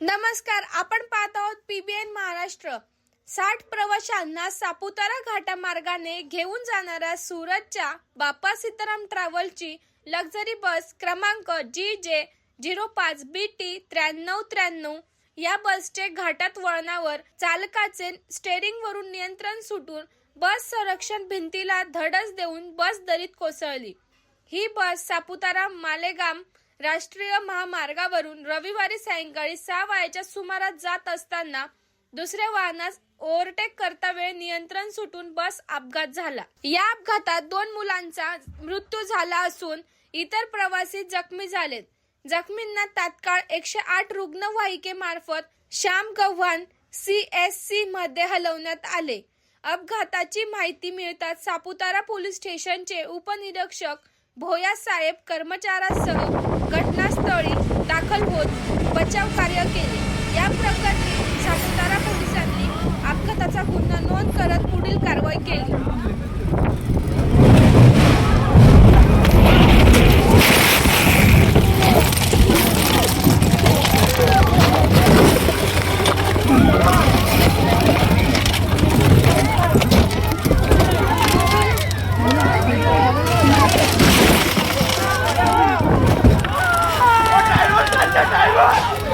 नमस्कार आपण पाहत आहोत पीबीएन महाराष्ट्र. साठ प्रवाशांना सापुतारा घाटा मार्गाने घेऊन जाणाऱ्या सुरतच्या बाप्पा सीताराम ट्रॅव्हलची लक्झरी बस क्रमांक जी जे झिरो पाच बी टी त्र्याण्णव त्र्याण्णव या बसचे घाटात वळणावर चालकाचे स्टेअरिंगवरून नियंत्रण सुटून बस संरक्षण भिंतीला धडस देऊन बस दरीत कोसळली. ही बस सापुतारा मालेगाम राष्ट्रीय महामार्गावरून रविवारी सायंकाळी सहा वायाच्या सुमारास जात असताना दुसऱ्या वाहनास ओव्हरटेक करता वेळ नियंत्रण सुटून बस अपघात झाला. या अपघातात दोन मुलांचा मृत्यू झाला असून इतर प्रवासी जखमी झालेत. जखमींना तात्काळ एकशे आठ रुग्णवाहिकेमार्फत Shyam Gavhan C S C मध्ये हलवण्यात आले. अपघाताची माहिती मिळताच सापुतारा पोलीस स्टेशनचे उपनिरीक्षक भोया साहेब कर्मचाऱ्यासह घटनास्थळी दाखल होत बचाव कार्य केले. या ます